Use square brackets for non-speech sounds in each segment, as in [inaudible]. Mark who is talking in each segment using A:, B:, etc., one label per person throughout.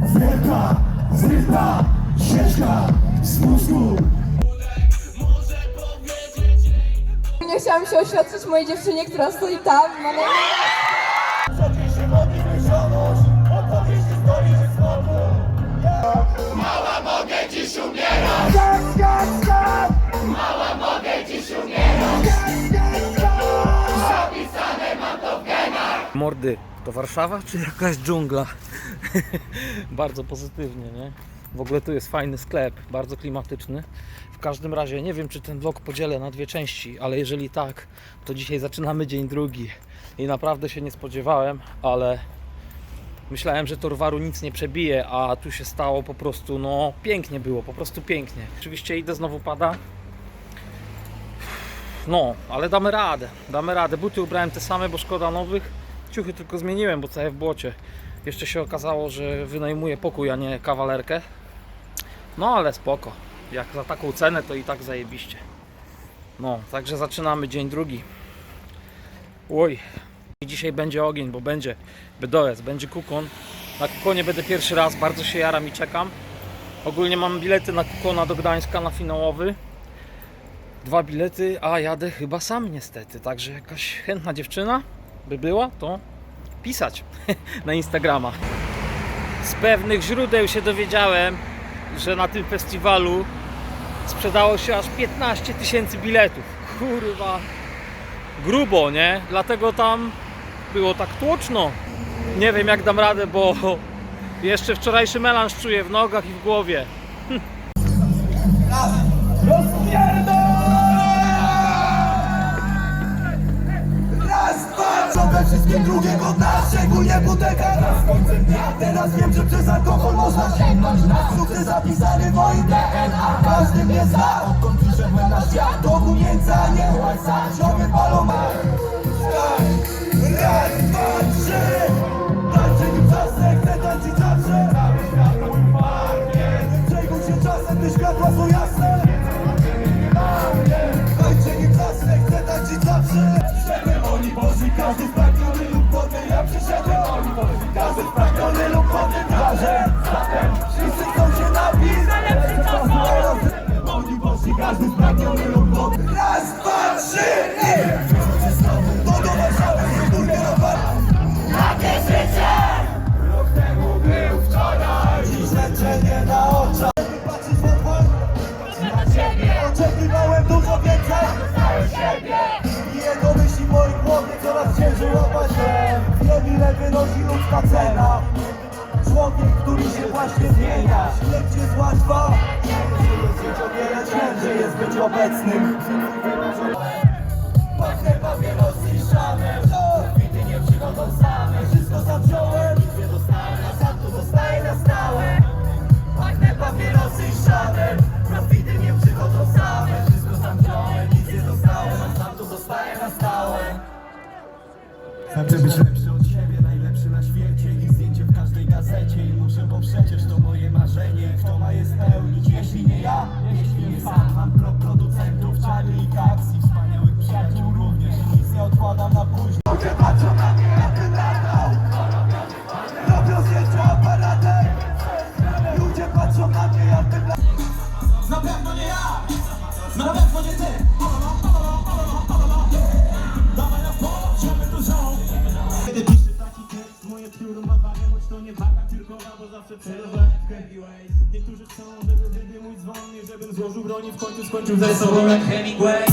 A: Wielka, zryta, ścieżka z mózgu
B: Nie chciałam się oświadczyć mojej dziewczynie, która stoi tam. Ma na...
A: Modlimy historii ze Mała mogę dziś umierać Mała mogę dziś umierać Zapisane mam to w genach
C: Mordy, to Warszawa czy jakaś dżungla? [laughs] bardzo pozytywnie, nie? W ogóle tu jest fajny sklep, bardzo klimatyczny. W każdym razie nie wiem, czy ten vlog podzielę na dwie części, ale jeżeli tak, to dzisiaj zaczynamy dzień drugi. I naprawdę się nie spodziewałem, ale myślałem, że Torwaru nic nie przebije, a tu się stało po prostu, no pięknie było, po prostu pięknie. Oczywiście idę, znowu pada. No, ale damy radę, damy radę. Buty ubrałem te same, bo szkoda nowych. Ciuchy tylko zmieniłem, bo całe w błocie. Jeszcze się okazało, że wynajmuję pokój, a nie kawalerkę. No ale spoko. Jak za taką cenę, to i tak zajebiście. No, także zaczynamy dzień drugi. Oj, dzisiaj będzie ogień, bo będzie BDS, będzie kukon. Na kukonie będę pierwszy raz, bardzo się jaram i czekam. Ogólnie mam bilety na kukona do Gdańska na finałowy dwa bilety, a jadę chyba sam niestety. Także jakaś chętna dziewczyna by była, to pisać [laughs] na Instagrama. Z pewnych źródeł się dowiedziałem, że na tym festiwalu sprzedało się aż 15 tysięcy biletów. Kurwa, grubo, nie? Dlatego tam było tak tłoczno. Nie wiem jak dam radę, bo jeszcze wczorajszy melanż czuję w nogach i w głowie. [laughs]
A: we wszystkim drugiego dna. Szczególnie butelka raz końcem dnia. Teraz wiem, że przez alkohol można sięgnąć na Sukces zapisany w moim DNA Każdy mnie zna, odkąd przyszedłem na świat. Do Gunieńca, nie łajca, ziomy palą Raz, dwa, trzy który się właśnie zmienia Śmierć jest łatwa Jest żyć o wiele ciężej jest być obecnym zawsze heavyweight Niektórzy chcą, żeby wybił mój dzwon Nie żebym złożył broni, w końcu skończył ze sobą jak Hemingway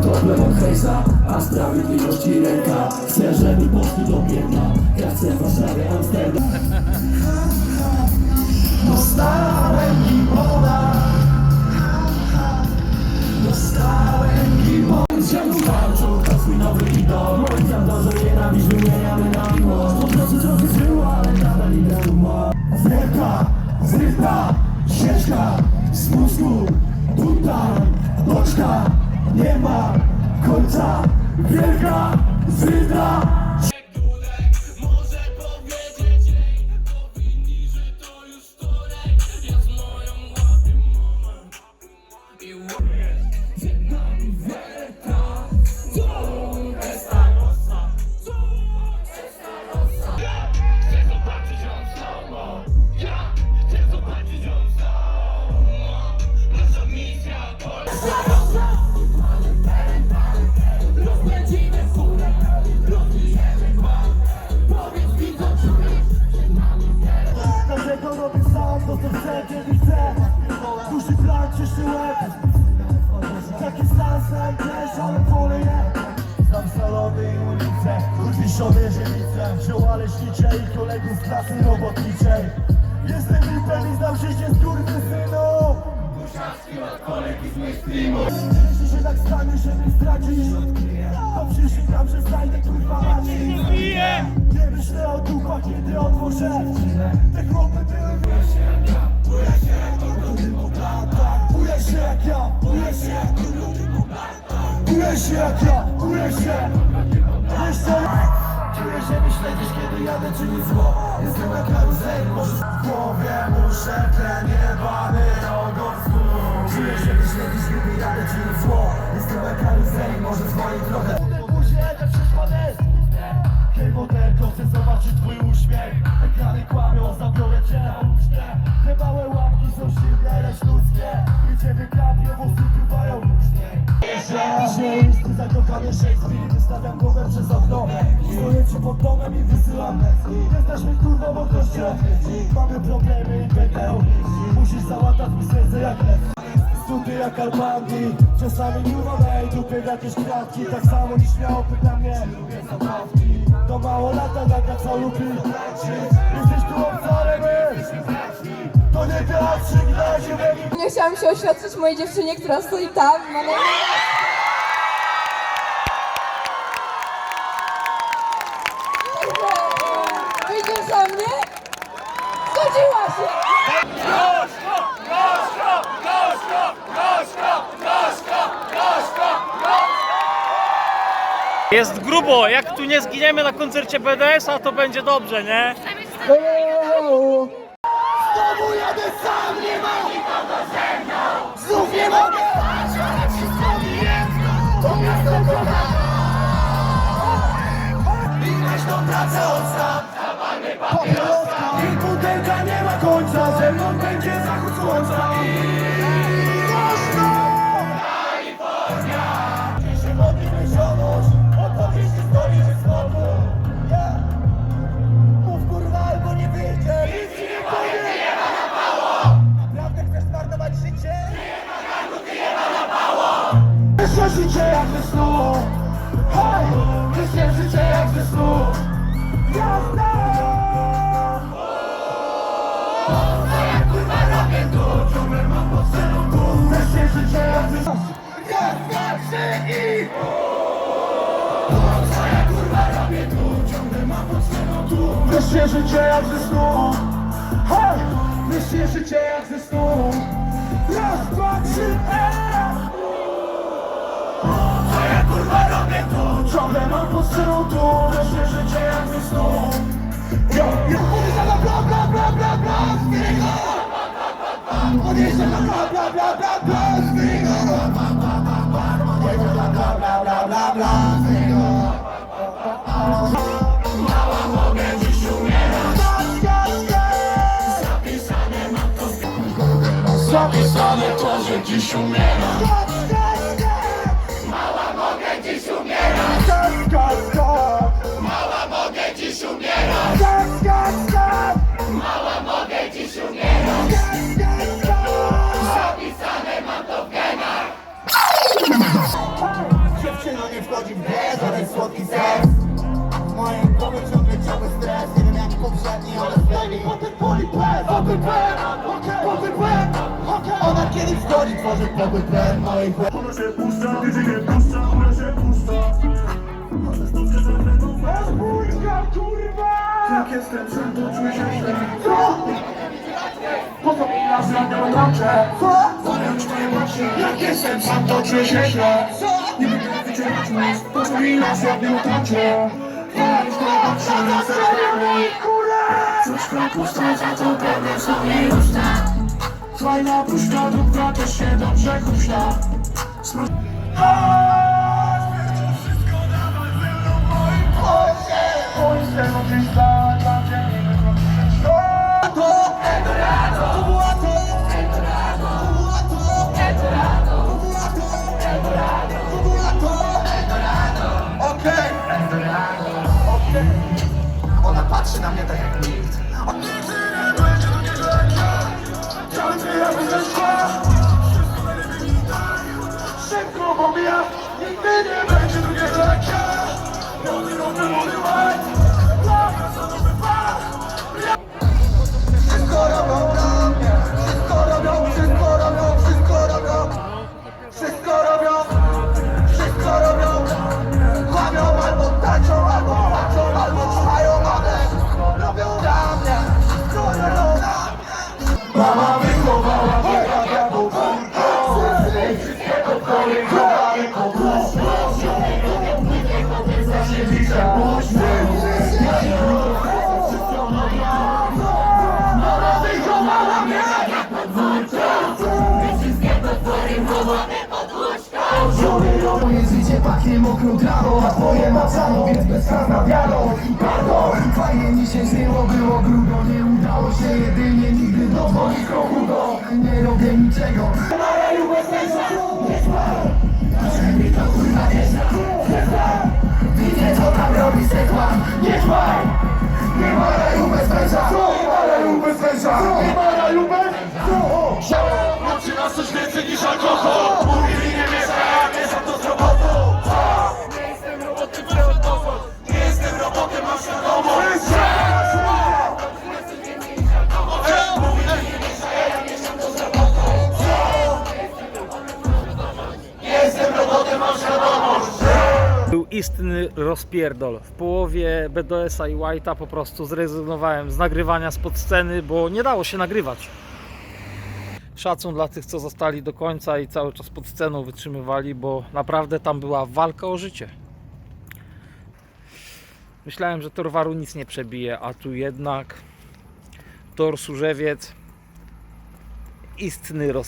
A: Problem od hejsa, a sprawiedliwości ręka. Chcę, żeby poszli do piekła. Ja chcę Warszawie Amsterdam. Dostałem gimona Dostałem że znajdę kurwa Nie myślę o duchach, kiedy otworzę. Te chłopy były Buję się jak ja, buję się jak ja. Buję się jak ja, buję się Jeszcze Czuję, że mi śledzisz, kiedy jadę czynić zło. Jestem jak karuzeli, może w głowie muszę ten jebany ogon Czuję, że mi śledzisz, kiedy jadę czynić zło zobaczyć twój uśmiech. Ekrany kłamią, zabiorę cię na ucztę. Te małe łapki są silne, lecz ludzkie. I ciebie krapią, włosy pływają różnie Ziemsty zakochany Shakespeare. Wystawiam głowę przez okno. Stoję ci pod domem i wysyłam Nie znasz mnie kurwa, bo ktoś cię Mamy problemy i będę Musisz załatać mi serce jak lew Jak Czasami jakieś Tak samo pyta mnie. Lubię zabawki. To mało lata taka co lubi Jesteś tu ale To nie teatrzyk na ziemi
B: Nie chciałam się oświadczyć mojej dziewczynie, która stoi tam. Ma na imię... Wyjdziesz za mnie? Zgodziła się!
C: Jest grubo, jak tu nie zginiemy na koncercie BDS-a, to będzie dobrze, nie?
D: Znowu jadę sam, nie ma nikogo ze mną. Znów nie mogę. Ale wszystko mi jedno To miasto kocham każdą pracę oddam Papieroska. I butelka nie ma końca. Ze mną będzie zachód słońca snu Jasne! Co ja kurwa robię tu? Ciągle mam pod celą tu Myślę życie jak snu Raz, dwa, trzy i... Co ja kurwa robię tu? Ciągle mam pod celą tu Myślę życie jak ze snu Hej! Myślę życie jak ze snu Raz, dwa, trzy, e!
A: Ciągle mam pod sceną tu Wreszcie życie jak ze snu Mała mogę dziś umierać dziś umierać Mała mogę dziś umierać Zapisane mam to w Dziewczyna nie wchodzi w grę, ciągle stres Nie jak poprzedni, ale zdejmij Potem boli plen, potem plen Potem plen Ona kiedyś zgodzi, tworzy pokój plen Mojej głowy się puszcza, gdy nie puszcza kurwa! Jak jestem sam, to czuję się źle. Co? Po co mi nas radnią tańczę? Co? Zająć moje macie Jak jestem sam, to czuję się źle. Co? Nie będę wyciągać mózg Po co mi nas radnią tańczę? Zająć moje macie Na serwerze Troszkę pusta, za to pewnie są jej usta Fajna puszka, dupka też się dobrze huśla Ojcze, no gdzieś za, za dzień, patrzy na mnie tak jak nikt. Pachnie mokrą trawą A twoje macano, więc bez spraw na wiarą. I pardon, fajnie mi się żyło, było grubo. Nie udało się jedynie nigdy do twoich kroków Nie robię niczego. Na raju bez sensu Nie trwam Że mi to kurwa nie zna Nie znam Widzę co tam robi sekłam
C: istny rozpierdol. W połowie BDS-a i White'a po prostu zrezygnowałem z nagrywania spod sceny, bo nie dało się nagrywać. Szacun dla tych, co zostali do końca i cały czas pod sceną wytrzymywali, bo naprawdę tam była walka o życie. Myślałem, że Torwaru nic nie przebije, a tu jednak Tor Surzewiec istny rozpierdol.